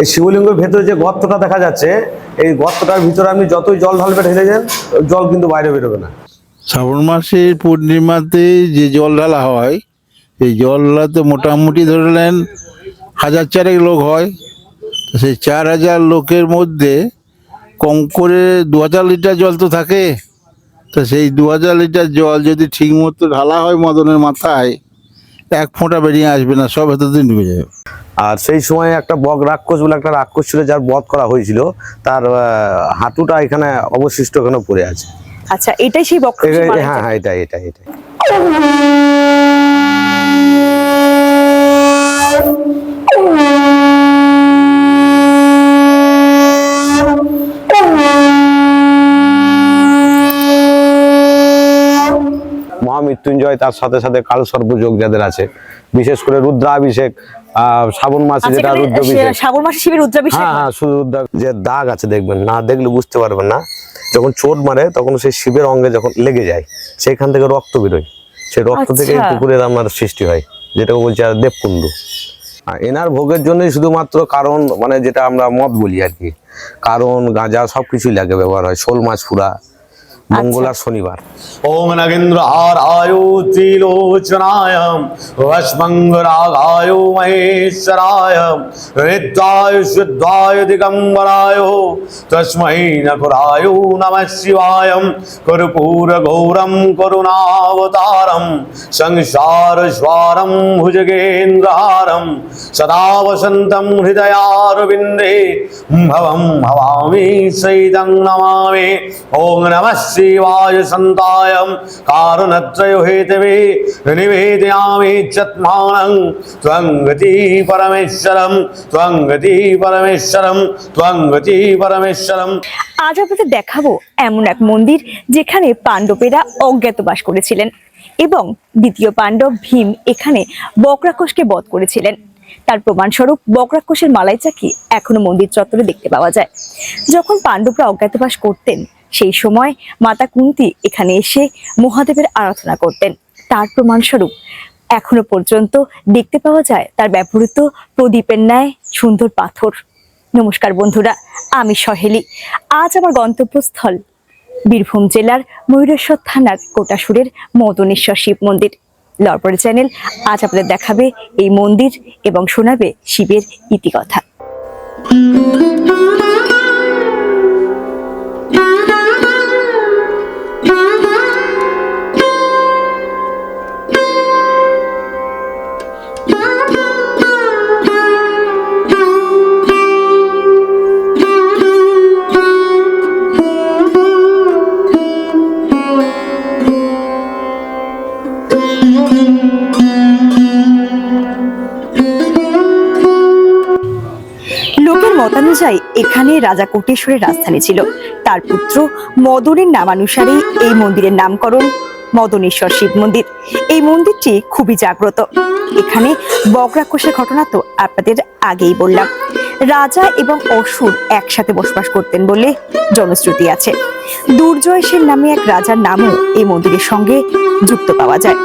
এই শিবলিঙ্গের ভেতরে যে গর্তটা দেখা যাচ্ছে, এই গর্তটার ভিতরে আপনি যতই জল ঢালবে ঢেলে যান জল কিন্তু বাইরে বেরোবে না। শ্রাবণ মাসের পূর্ণিমাতে যে জল ঢালা হয় সেই জল ঢালাতে মোটামুটি ধরে নেন হাজার চারেক লোক হয়। সেই চার হাজার লোকের মধ্যে কম করে দু হাজার লিটার জল তো থাকে। তো সেই দু হাজার লিটার জল যদি ঠিক মতো ঢালা হয় মদনের মাথায়, এক ফোঁটা বেরিয়ে আসবে না, সব দিয়ে ডুবে যাবে। আর সেই সময় একটা বক রাক্ষস বলে একটা রাক্ষস ছিল যার বধ করা হয়েছিল তার হাঁটুটা এখানে অবশিষ্ট এখানে পড়ে আছে। আচ্ছা এটাই সেই বক্র এ- হ্যাঁ হ্যাঁ এটাই এটাই এটাই। মহামৃত্যুঞ্জয় তার সাথে সাথে কাল সর্বযোগ যাদের আছে বিশেষ করে রুদ্রাভিষেক শ্রাবণ মাসে আচ্ছা যেটা রুদ্রাভিষেক। শ্রাবণ মাসে শিবের রুদ্রাভিষেক হ্যাঁ হ্যাঁ? শুধু রুদ্রা- যে দাগ আছে দেখবেন না দেখলে বুঝতে পারবেন না। যখন চোট মারে তখন সেই শিবের অঙ্গে যখন লেগে যায় সেখান থেকে রক্ত বেরোয়। সেই রক্ত থেকে আচ্ছা। পুকুরের আপনার সৃষ্টি হয় যেটা বলছে আর দেবকুণ্ড। আর এনার ভোগের জন্যই শুধুমাত্র কারণ মানে যেটা আমরা মদ বলি আর কি। কারণ গাঁজা সবকিছুই লাগে ব্যবহার হয়। শোল মাছ ফুরা আচ্ছা। মঙ্গলার শনিবার। ওম নাগেন্দ্র আর আয়ু তিলোচনায়ম রাগায় মহেশ্বরায় হৃদায় শুদ্ধায় দিগম্বরায় তস্মৈ নকুরায় নম শিবায় কর্পূর ঘোরম করুণাবতারম সংসার স্বারম ভুজগেন্দ্রহারম সদা বসন্তম হৃদয়ারবিন্দে ভবম ভবামি সৈদং নমামি ওম নমঃ शिवाय सन्ताय कारणत्रय हेतवे निवेदयामि चत्मानं त्वं गति परमेश्वरं त्वं गति परमेश्वरं त्वं गति परमेश्वरं আজ আপনাদের দেখাবো এমন এক মন্দির যেখানে পাণ্ডবেরা অজ্ঞাতবাস করেছিলেন এবং দ্বিতীয় পাণ্ডব ভীম এখানে বকরাক্ষসকে বধ করেছিলেন তার প্রমাণস্বরূপ বকরাক্ষসের মালাই চাকি এখনো মন্দির চত্বরে দেখতে পাওয়া যায় যখন পাণ্ডবরা অজ্ঞাতবাস করতেন সেই সময় মাতা কুন্তি এখানে এসে মহাদেবের আরাধনা করতেন। তার প্রমাণস্বরূপ এখনও পর্যন্ত দেখতে পাওয়া যায় তার ব্যবহৃত প্রদীপের ন্যায় সুন্দর পাথর। নমস্কার বন্ধুরা, আমি সহেলি। আজ আমার গন্তব্যস্থল বীরভূম জেলার ময়ূরেশ্বর থানার কোটাসুরের মদনেশ্বর শিব মন্দির। লরপরে চ্যানেল আজ আপনাদের দেখাবে এই মন্দির এবং শোনাবে শিবের ইতিকথা। মতানুযায়ী এখানে রাজা কোটেশ্বরের রাজধানী ছিল। তার পুত্র মদনের নামানুসারেই এই মন্দিরের নামকরণ, মদনেশ্বর শিব মন্দির। এই মন্দিরটি খুবই জাগ্রত। এখানে বকরাক্ষসের ঘটনা তো আপনাদের আগেই বললাম। রাজা এবং অসুর একসাথে বসবাস করতেন বলে জনশ্রুতি আছে। দুর্জয় সেন নামে এক রাজার নামও এই মন্দিরের সঙ্গে যুক্ত পাওয়া যায়।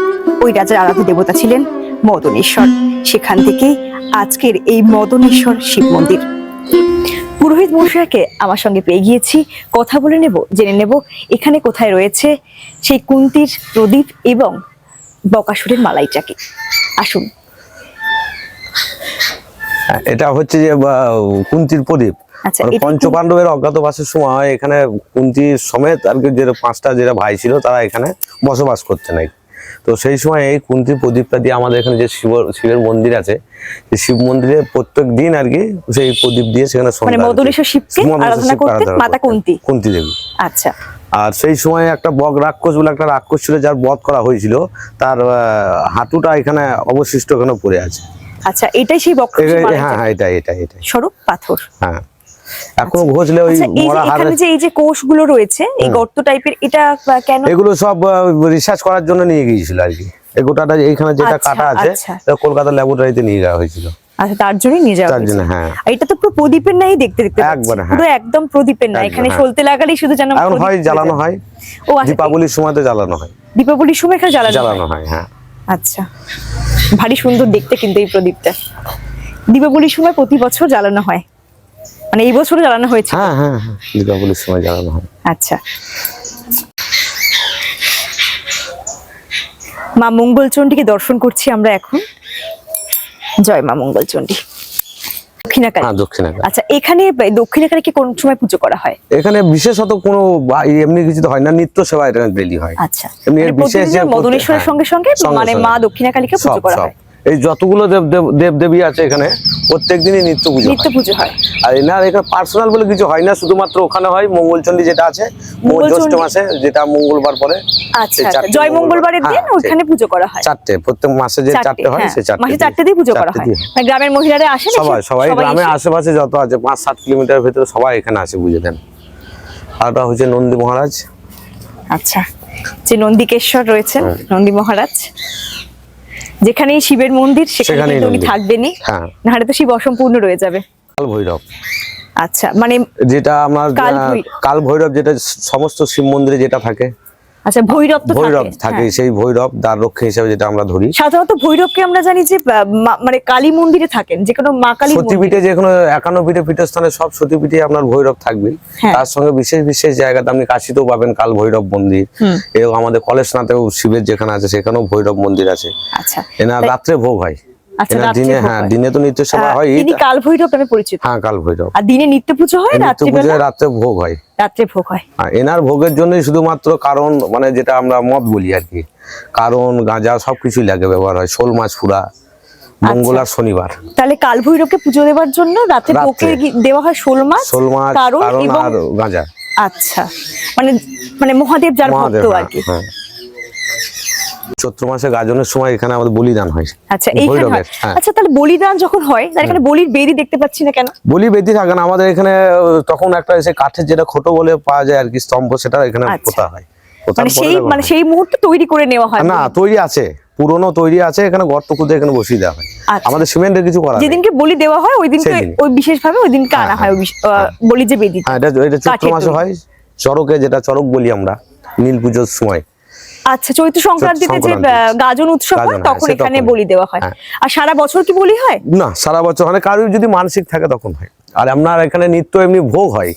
ওই রাজার আরাধ্য দেবতা ছিলেন মদনেশ্বর। সেখান থেকেই আজকের এই মদনেশ্বর শিব মন্দির। পুরোহিত মশাইকে আমার সঙ্গে পেয়ে গিয়েছি। কথা বলে নেব জেনে নেব এখানে কোথায় রয়েছে সেই কুন্তির প্রদীপ এবং বকাসুরের মালাইটাকে। আসুন। এটা হচ্ছে যে কুন্তির প্রদীপ। আচ্ছা, মানে পঞ্চপাণ্ডবের অজ্ঞাতবাসের সময় এখানে কুন্তির সমেত আর কি যে পাঁচটা যেটা ভাই ছিল তারা এখানে বসবাস করতে নাই তো সেই সময় এই কুন্তি প্রদীপটা দিয়ে আমাদের এখানে যে শিব শিবের মন্দির আছে শিব মন্দিরে প্রত্যেক দিন আর কি সেই প্রদীপ দিয়ে সেখানে মানে। কুন্তি। দেবী। আচ্ছা। আর সেই সময় একটা বক রাক্ষস বলে একটা রাক্ষস ছিল যার বধ করা হয়েছিল তার হাঁটুটা এখানে অবশিষ্ট এখানে পড়ে আছে। আচ্ছা এটাই সেই বক্র এ- হ্যাঁ হ্যাঁ এটাই এটাই এটাই। স্বরূপ পাথর। হ্যাঁ। এখনও ঘষলে ওই আচ্ছা মরা এখানে যে এই যে কোষগুলো রয়েছে এই গর্ত টাইপের এটা কেন? এগুলো সব রিসার্চ করার জন্য নিয়ে গিয়েছিল আর কি। এই গোটাটা এইখানে যেটা আচ্ছা, কাটা আছে আচ্ছা। কলকাতা ল্যাবরেটরিতে নিয়ে যাওয়া হয়েছিল। আচ্ছা তার জন্যই নিয়ে যাওয়া জন্য, হয়েছে। হ্যাঁ। এটা তো পুরো প্রদীপের নাই দেখতে দেখতে। হ্যাঁ। পুরো একদম প্রদীপের নাই এখানে হ্যাঁ। সলতে লাগালেই শুধু যেন এখন হয় জ্বালানো হয় ও দীপাবলির সময় তো জ্বালানো হয়। দীপাবলির সময় এখানে জ্বালানো জ্বালানো হয় হ্যাঁ। আচ্ছা। ভারী সুন্দর দেখতে কিন্তু এই প্রদীপটা। দীপাবলির সময় প্রতি বছর জ্বালানো হয়। মানে এই বছরও জ্বালানো হয়েছে? হ্যাঁ হ্যাঁ হ্যাঁ দীপাবলির সময় জ্বালানো হয়। আচ্ছা। মা মঙ্গলচণ্ডীকে দর্শন করছি আমরা এখন। জয় মা মঙ্গলচণ্ডী। দক্ষিণাকালী। হ্যাঁ দক্ষিণাকালী। আচ্ছা এখানে দক্ষিণাকালী কি কোন সময় পুজো করা হয়? এখানে বিশেষত কোনো এমনি কিছু তো হয় না নিত্য সেবা এটা ডেলি হয়। আচ্ছা। এমনি মানে বিশেষ মদনেশ্বরের হ্যাঁ, সঙ্গে সঙ্গে মানে মা দক্ষিণাকালীকে পুজো সব করা হয়। এই যতগুলো দেব দেব দেব আছে এখানে প্রত্যেক দিনই নিত্য পুজো নিত্য পুজো হয়। আর এনার এখানে পার্সোনাল বলে কিছু হয় না শুধুমাত্র ওখানে হয় মঙ্গলচণ্ডী যেটা আছে। জ্যৈষ্ঠ মাসে যেটা মঙ্গলবার পরে আচ্ছা আচ্ছা জয় মঙ্গলবারের দিন হ্যাঁ, ওখানে পুজো করা হয়। চারটে প্রত্যেক মাসে যে চারটে হয় হ্যাঁ, সেই চারটে মাসে চারটে দিয়ে পুজো করা হয়। মানে গ্রামের মহিলারা আসেন সবাই সবাই গ্রামে আশেপাশে যত আছে পাঁচ সাত কিলোমিটার ভেতরে সবাই এখানে আসে বুঝে দেন। আর হচ্ছে নন্দী মহারাজ। আচ্ছা যে নন্দিকেশ্বর রয়েছেন নন্দী মহারাজ। যেখানেই শিবের মন্দির সেখানে উনি। থাকবেনই। হ্যাঁ। নাহলে তো শিব অসম্পূর্ণ রয়ে যাবে। কাল ভৈরব। আচ্ছা মানে যেটা আমার কাল ভৈরব যেটা সমস্ত শিব মন্দিরে যেটা থাকে আচ্ছা ভৈরব তো ভৈরব থাকে হ্যাঁ। সেই ভৈরব দ্বার রক্ষী হিসাবে যেটা আমরা ধরি। সাধারণত ভৈরবকে আমরা জানি যে মানে কালী মন্দিরে থাকেন যে কোনো মা কালী সতীপীঠে যে কোনো একান্ন পীঠে পীঠস্থানে সব সতীপীঠে আপনার ভৈরব থাকবে। হ্যাঁ। তার সঙ্গে বিশেষ বিশেষ জায়গাতে আপনি কাশিতেও পাবেন কাল ভৈরব মন্দির। এবং আমাদের কলেজনাথেও শিবের যেখানে আছে সেখানেও ভৈরব মন্দির আছে। আচ্ছা। এনার রাত্রে ভোগ হয়। দিনে হ্যাঁ দিনে তো নিত্য সেবা হয় তিনি কাল ভৈরব নামে পরিচিত। হ্যাঁ কাল ভৈরব আর দিনে নিত্য পুজো হয় পুজোয় রাত্রে ভোগ হয়। রাত্রে ভোগ হয়। এনার ভোগের জন্যই শুধুমাত্র কারণ মানে যেটা আমরা মদ বলি আর কি। কারণ গাঁজা সবকিছুই লাগে ব্যবহার হয়। শোল মাছ ফুরা মঙ্গল আর শনিবার। তাহলে কাল ভৈরবকে পুজো দেওয়ার জন্য রাতে রাত্রে। ভোগকে দেওয়া হয় শোল মাছ শোল মাছ কারণ আর গাঁজা। আচ্ছা। মানে মানে মহাদেব যার ভক্ত আর হ্যাঁ, কি। হ্যাঁ। চৈত্র মাসে গাজনের সময় এখানে আমাদের বলিদান হয়। আচ্ছা এইখানে হয়। হ্যাঁ। আচ্ছা তাহলে বলিদান যখন হয় তাহলে এখানে বলির বেরি দেখতে পাচ্ছি না কেন? বলি বেদি থাকে না আমাদের এখানে তখন একটা সে কাঠের যেটা খোটো বলে পাওয়া যায় আর কি স্তম্ভ সেটা এখানে আচ্ছা। পোতা হয়। মানে সেই মানে সেই মুহূর্তে তৈরি করে নেওয়া হয়। না তৈরি আছে পুরনো তৈরি আছে এখানে গর্ত খুঁজে এখানে বসিয়ে দেওয়া হয়। আচ্ছা। আমাদের সিমেন্টের কিছু করা যেদিনকে বলি দেওয়া হয় ওই দিনকে ওই বিশেষ ভাবে ওই দিনকে আনা হয় আহ, বলি যে বেদি হ্যাঁ এটা এটা চৈত্র মাসে হয় চরকে যেটা চরক বলি আমরা নীল পুজোর সময়। আচ্ছা চৈত্র সংক্রান্তিতে যে গাজন উৎসব হয় হ্যাঁ, তখন এখানে বলি দেওয়া হয়। হ্যাঁ। আর সারা বছর কি বলি হয়? না সারা বছর মানে কারোর যদি মানসিক থাকে তখন হয়। আর আপনার এখানে নিত্য এমনি ভোগ হয়।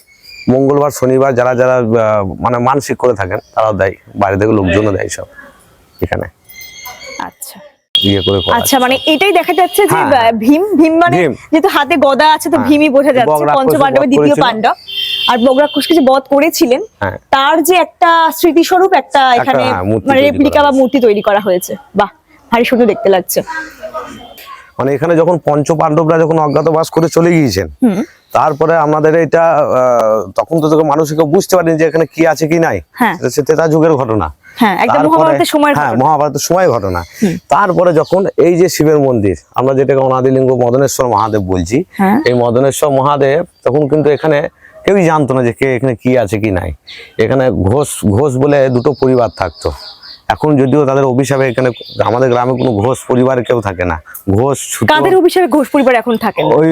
মঙ্গলবার শনিবার যারা যারা মানে মানসিক করে থাকেন তারা দেয় বাইরে থেকে লোকজনও দেয় সব এখানে। আচ্ছা। ইয়ে আচ্ছা মানে এটাই দেখা যাচ্ছে যে হ্যাঁ, ভীম ভীম মানে। যেহেতু হাতে গদা আছে তো হ্যাঁ। ভীমই বোঝা যাচ্ছে পঞ্চপাণ্ডবের দ্বিতীয়। পাণ্ডব। আর বগরাক্ষসকে যে বধ করেছিলেন হ্যাঁ। তার যে একটা স্মৃতিস্বরূপ একটা এখানে হ্যাঁ, মানে রেপ্লিকা বা মূর্তি তৈরি করা হয়েছে। বাহ ভারী সুন্দর দেখতে লাগছে। মানে এখানে যখন পঞ্চ পাণ্ডবরা যখন অজ্ঞাতবাস করে চলে গিয়েছেন তারপরে আমাদের এটা তখন তো মানুষ কেউ বুঝতে পারেনি যে এখানে কি আছে কি নাই। সেটা এটা যুগের ঘটনা। হ্যাঁ মহাভারতের হ্যাঁ সময় ঘটনা। তারপরে যখন এই যে শিবের মন্দির আমরা যেটাকে অনাদিলিঙ্গ মদনেশ্বর মহাদেব বলছি হ্যাঁ। এই মদনেশ্বর মহাদেব তখন কিন্তু এখানে কেউই জানতো না যে কে এখানে কি আছে কি নাই। এখানে ঘোষ ঘোষ বলে দুটো পরিবার থাকতো। এখন যদিও তাদের অভিশাপে এখানে আমাদের গ্রামে কোনো ঘোষ পরিবার কেউ থাকে না। ঘোষ ছুতো কাদের অভিশাপে ঘোষ পরিবার এখন থাকেন ওই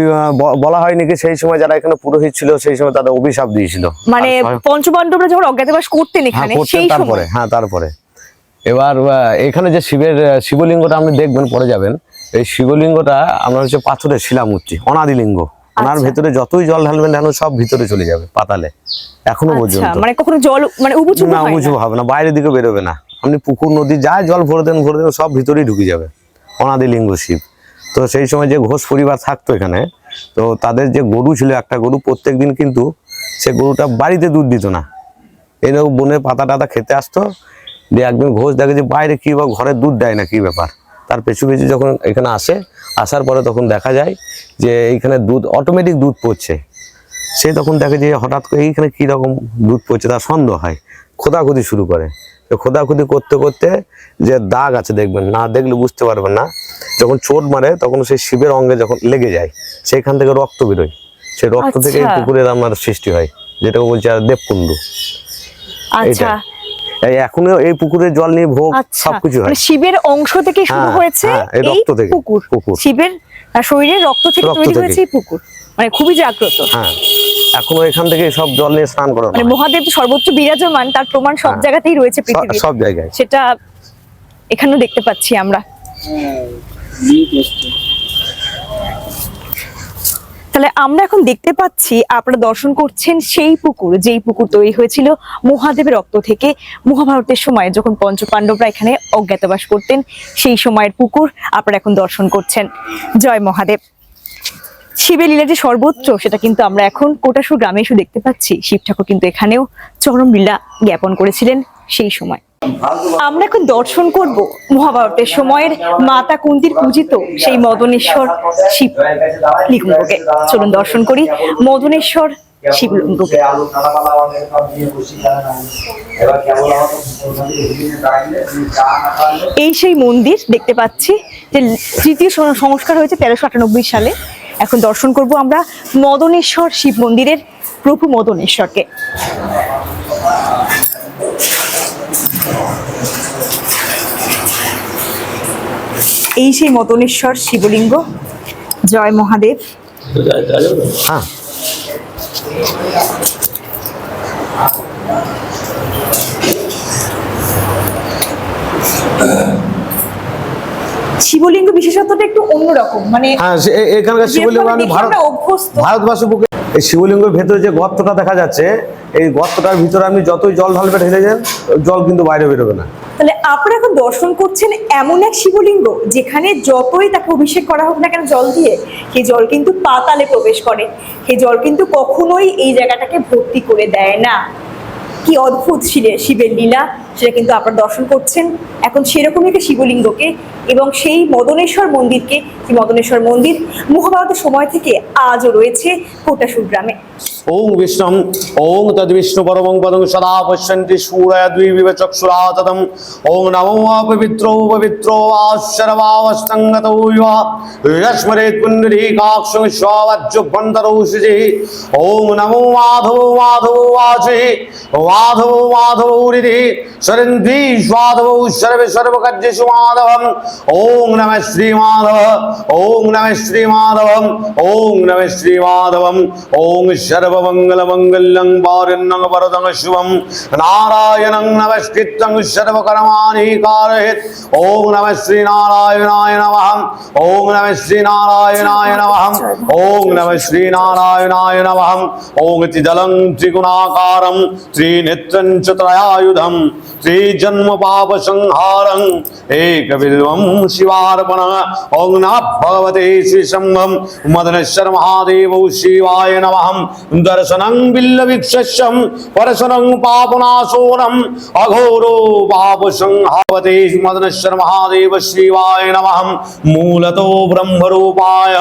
বলা হয় নাকি সেই সময় যারা এখানে পুরোহিত ছিল সেই সময় তাদের অভিশাপ দিয়েছিল। মানে পঞ্চপাণ্ডবরা যখন অজ্ঞাতবাস করতেন হ্যাঁ এখানে সেই তারপরে হ্যাঁ তারপরে। এবার এখানে যে শিবের শিবলিঙ্গটা আপনি দেখবেন পরে যাবেন এই শিবলিঙ্গটা আমরা হচ্ছে পাথরের শিলামূর্তি অনাদিলিঙ্গ। ওনার আচ্ছা। ভেতরে যতই জল ঢালবেন সব ভিতরে চলে যাবে পাতালে। এখনও আচ্ছা পর্যন্ত। মানে কখনো জল মানে উবুচুবু না না? হবে না বাইরের দিকে বেরোবে না। আপনি পুকুর নদী যা জল ভরে দেন ভরে দেন সব ভিতরেই ঢুকে যাবে। অনাদিলিঙ্গ শিব তো সেই সময় যে ঘোষ পরিবার থাকতো এখানে তো তাদের যে গরু ছিল একটা গরু প্রত্যেক দিন কিন্তু সে গরুটা বাড়িতে দুধ দিত না। এরকম বনের পাতা টাতা খেতে আসতো দিয়ে একদিন ঘোষ দেখে যে বাইরে কি বা ঘরে দুধ দেয় না কি ব্যাপার? তার পেছু পেছু যখন এখানে আসে আসার পরে তখন দেখা যায় যে এইখানে দুধ অটোমেটিক দুধ পড়ছে। সে তখন দেখে যে হঠাৎ করে এইখানে কি রকম দুধ পড়ছে তার সন্দেহ হয়। খোদাখুদি শুরু করে। তো খোদাখুদি করতে করতে যে দাগ আছে দেখবেন না দেখলে বুঝতে পারবেন না। যখন চোট মারে তখন সেই শিবের অঙ্গে যখন লেগে যায় সেখান থেকে রক্ত বেরোয়। সেই রক্ত থেকে আচ্ছা। পুকুরের আমার সৃষ্টি হয় যেটাকে বলছে আর দেবকুণ্ডু। আচ্ছা। এখনও এই পুকুরের জল নিয়ে ভোগ আচ্ছা সবকিছু হয়। মানে শিবের অংশ থেকে শুরু হ্যাঁ, হয়েছে হ্যাঁ, রক্ত থেকে, পুকুর। পুকুর। শিবের শরীরের রক্ত থেকে তৈরি হয়েছে এই পুকুর। মানে খুবই জাগ্রত। হ্যাঁ এখনও এখান থেকে সব জল নিয়ে স্নান করা মানে মহাদেব সর্বোচ্চ বিরাজমান তার প্রমাণ সব হ্যাঁ। জায়গাতেই রয়েছে পৃথিবীর। সব জায়গায়। সেটা এখানেও দেখতে পাচ্ছি আমরা। তাহলে আমরা এখন দেখতে পাচ্ছি আপনারা দর্শন করছেন সেই পুকুর, যেই পুকুর তৈরি হয়েছিল মহাদেবের রক্ত থেকে মহাভারতের সময়, যখন পঞ্চপাণ্ডবরা এখানে অজ্ঞাতবাস করতেন, সেই সময়ের পুকুর আপনারা এখন দর্শন করছেন। জয় মহাদেব। শিবের লীলা যে সর্বোচ্চ, সেটা কিন্তু আমরা এখন কোটাসুর গ্রামে এসে দেখতে পাচ্ছি। শিব ঠাকুর কিন্তু এখানেও চরম লীলা জ্ঞাপন করেছিলেন। সেই সময়। আমরা এখন দর্শন করব মহাভারতের সময়ের মাতা কুন্তির পূজিত সেই মদনেশ্বর শিব লিঙ্গকে। চলুন দর্শন করি মদনেশ্বর শিবলিঙ্গকে এই সেই মন্দির দেখতে পাচ্ছি যে তৃতীয় সংস্কার হয়েছে তেরোশো আটানব্বই সালে। এখন দর্শন করব আমরা মদনেশ্বর শিব মন্দিরের প্রভু মদনেশ্বরকে। এই সেই মতনেশ্বর শিবলিঙ্গ। জয় মহাদেব। হ্যাঁ। শিবলিঙ্গ বিশেষত্বটা একটু অন্যরকম মানে হ্যাঁ এখানকার শিবলিঙ্গ অভ্যস্ত। ভারতবাসী বুকে এই শিবলিঙ্গের ভেতরে যে গর্তটা দেখা যাচ্ছে এই গর্তটার ভিতরে আপনি যতই জল ঢালবে ঢেলে যান জল কিন্তু বাইরে বেরোবে না। তাহলে আপনারা এখন দর্শন করছেন এমন এক শিবলিঙ্গ, যেখানে যতই তাকে অভিষেক করা হোক না কেন জল দিয়ে, সেই জল কিন্তু পাতালে প্রবেশ করে। সেই জল কিন্তু কখনোই এই জায়গাটাকে ভর্তি করে দেয় না। কি অদ্ভুত শিবের লীলা, সেটা কিন্তু আপনারা দর্শন করছেন। এখন সেরকমই একটা শিবলিঙ্গকে এবং সেই মদনেশ্বর মন্দিরকে মদনেশ্বর মন্দির মহাভারতের সময় থেকে আজও রয়েছে কোটাসুর গ্রামে। ওং বিষ্ণম ওং তদ্বিষ্ণু পরমং পদং সদা পশ্যন্তি সূরয় দ্বি বিবেচক সুরাততম ওং নমো পবিত্র পবিত্র আশ্বরবাবস্তঙ্গত রশ্মরেত পুণ্ডরী কাক্ষং স্বাবাজ্য বন্দরৌষিজি ওং নমো মাধব মাধব বাজি মাধব মাধব উরিদি শরন্তি স্বাধব সর্বে সর্বকার্যেষু মাধবম। ওং নমঃ শ্রী মাধব। ওং নমঃ শ্রী মাধবম। ওং নমঃ শ্রী মাধবম। ওং সর্ব सर्वमङ्गलमङ्गल्यं वारण्यं वरदं शुभं नारायणं नमस्कृत्यं सर्वकर्माणि कारयेत् ॐ नमः श्रीनारायणाय नमः ॐ नमः श्रीनारायणाय नमः ॐ नमः श्रीनारायणाय नमः ॐ त्रिदलं त्रिगुणाकारं त्रिनेत्रं च त्रयायुधं त्रिजन्म पापसंहारम् एकबिल्वं शिवार्पणः ॐ नमः भगवते श्रीशम्भं मदनेश्वर महादेव शिवाय नमः दर्शनं बिल्लविक्षस्यं परशनं पापनाशोनम् अघोरो पापसंहावते मदनेश्वर महादेव शिवाय नमः मूलतो ब्रह्मरूपाय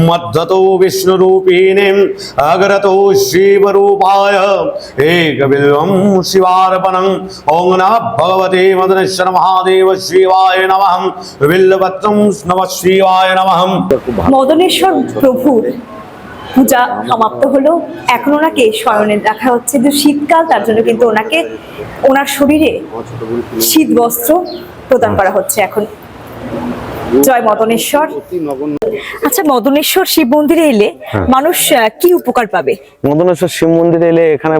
मध्यतो विष्णुरूपिणीम् अग्रतो शिवरूपाय एकबिल्वं शिवार्पणम् ॐ नमः भगवते मदनेश्वर महादेव शिवाय नमः बिल्लपत्रं नमः शिवाय नमः মদনেশ্বর প্রভুর পূজা সমাপ্ত হলো। এখন ওনাকে স্বয়নে দেখা হচ্ছে যে শীতকাল, তার জন্য কিন্তু ওনাকে ওনার শরীরে শীত বস্ত্র প্রদান করা হচ্ছে এখন। জয় মদনেশ্বর। আচ্ছা মদনেশ্বর শিব মন্দিরে এলে মানুষ আহ, কি উপকার পাবে? মদনেশ্বর শিব মন্দিরে এলে এখানে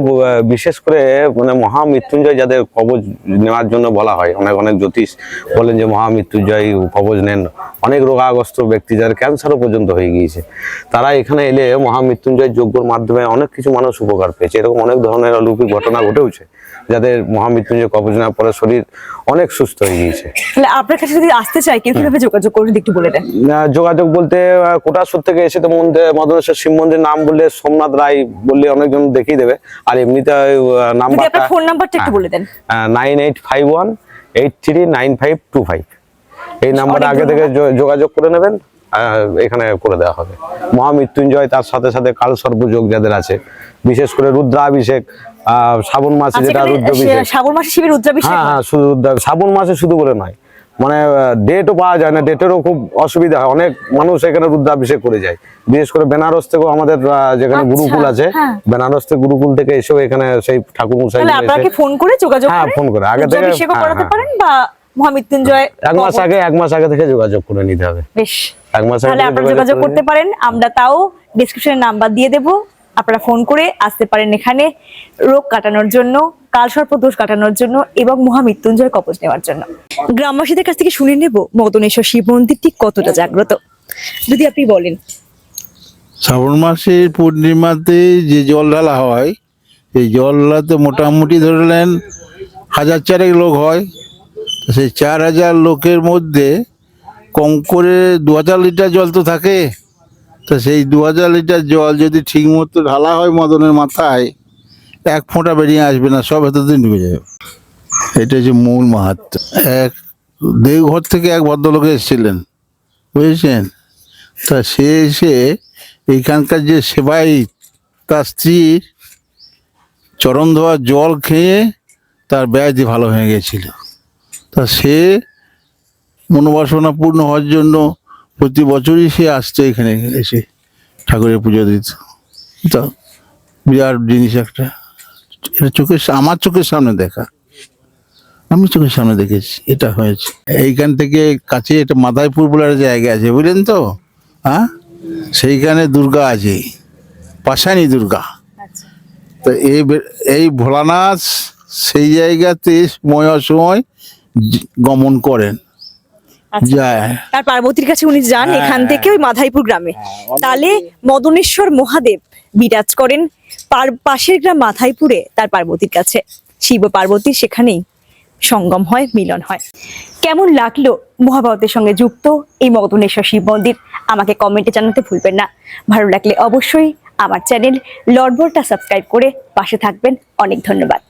বিশেষ করে মানে মহামৃত্যুঞ্জয় যাদের কবজ নেওয়ার জন্য বলা হয় অনেক অনেক জ্যোতিষ বলেন যে মহামৃত্যুঞ্জয় কবজ নেন। অনেক রোগাগ্রস্ত ব্যক্তি যাদের ক্যান্সারও পর্যন্ত হয়ে গিয়েছে। তারা এখানে এলে মহামৃত্যুঞ্জয় যজ্ঞর মাধ্যমে অনেক কিছু মানুষ উপকার পেয়েছে। এরকম অনেক ধরনের অলৌকিক ঘটনা ঘটেওছে। যাদের মহামৃত্যুঞ্জয় কবজ নেওয়ার পরে শরীর অনেক সুস্থ হয়ে গিয়েছে। তাহলে আপনার কাছে যদি আসতে চাই কীভাবে যোগাযোগ করবে? যদি একটু বলে দেন। যোগাযোগ বলতে কোটাসুর থেকে এসে তো মন্দির মদনেশ্বর শিব মন্দির নাম বললে সোমনাথ রায় বললে অনেকজন দেখিয়ে দেবে। আর এমনিতে নাম্বারটা ফোন নাম্বারটা একটু বলে দেন। Nine eight five one eight three nine five two five এই নাম্বারটা আগে থেকে যোগাযোগ করে নেবেন এখানে করে দেওয়া হবে। মহামৃত্যুঞ্জয় তার সাথে সাথে কাল সর্বযোগ যাদের আছে বিশেষ করে রুদ্রাভিষেক শ্রাবণ মাসে আচ্ছা যেটা রুদ্রাভিষেক শ্রাবণ মাসে শিবের রুদ্রাভিষেক হ্যাঁ হ্যাঁ? শুধু শ্রাবণ মাসে শুধু করে নয়। মানে ডেটও পাওয়া যায় না ডেটেরও খুব অসুবিধা হয়। অনেক মানুষ এখানে রুদ্রাভিষেক করে যায়। বিশেষ করে বেনারস থেকেও আমাদের যেখানে আচ্ছা, গুরুকুল আছে হ্যাঁ। বেনারস থেকে গুরুকুল থেকে এসেও এখানে সেই ঠাকুর মশাই আপনাকে ফোন করে যোগাযোগ হ্যাঁ, ফোন করে। আগে থেকে- করাতে। পারেন বা মহামৃত্যুঞ্জয় এক মাস আগে এক মাস আগে থেকে যোগাযোগ করে নিতে হবে। বেশ। এক মাস আগে যোগাযোগ করতে পারেন। আমরা তাও ডিসক্রিপশনে নাম্বার দিয়ে দেব। আপনারা ফোন করে আসতে পারেন এখানে রোগ কাটানোর জন্য, কালসর্প দোষ কাটানোর জন্য এবং মহামৃত্যুঞ্জয় কবচ নেওয়ার জন্য। গ্রামবাসীদের কাছ থেকে শুনে নেব মদনেশ্বর শিব মন্দিরটি কতটা জাগ্রত। যদি আপনি বলেন। শ্রাবণ মাসের পূর্ণিমাতে যে জল ঢালা হয় সেই জল ঢালাতে মোটামুটি ধরে নেন হাজার চারেক লোক হয়। সেই চার হাজার লোকের মধ্যে কম করে দু হাজার লিটার জল তো থাকে। তো সেই দু হাজার লিটার জল যদি ঠিক মতো ঢালা হয় মদনের মাথায়, এক ফোঁটা বেরিয়ে আসবে না, সব দিয়ে ঢুকে যাবে। এটা হচ্ছে মূল মাহাত্ম এক দেওঘর থেকে এক ভদ্রলোক এসেছিলেন, বুঝেছেন? তা সে এসে এইখানকার যে সেবাই তার স্ত্রীর চরণ ধোয়া জল খেয়ে তার ব্যাধি ভালো হয়ে গেছিল। তা সে মনোবাসনা পূর্ণ হওয়ার জন্য প্রতি বছরই সে আসছে এখানে এসে ঠাকুরের পুজো দিত। তা বিরাট জিনিস একটা। এটা চোখের আমার চোখের সামনে দেখা। আমি চোখের সামনে দেখেছি এটা হয়েছে। এইখান থেকে কাছে একটা মাদাইপুর বলে একটা জায়গা আছে বুঝলেন তো? হ্যাঁ? সেইখানে দুর্গা আছে। পাশানি দুর্গা। তো এই এই ভোলানাথ সেই জায়গাতে সময় অসময় গমন করেন। আচ্ছা। তার পার্বতীর কাছে উনি যান হ্যাঁ, এখান হ্যাঁ, থেকে ওই মাধাইপুর গ্রামে। তাহলে মদনেশ্বর মহাদেব বিরাজ করেন পাশের গ্রাম মাধাইপুরে তার পার্বতীর কাছে। শিব ও পার্বতীর সেখানেই সঙ্গম হয় মিলন হয়। কেমন লাগল মহাভারতের সঙ্গে যুক্ত এই মদনেশ্বর শিব মন্দির? আমাকে কমেন্টে জানাতে ভুলবেন না। ভালো লাগলে অবশ্যই আমার চ্যানেল লর্ডবলটা সাবস্ক্রাইব করে পাশে থাকবেন। অনেক ধন্যবাদ।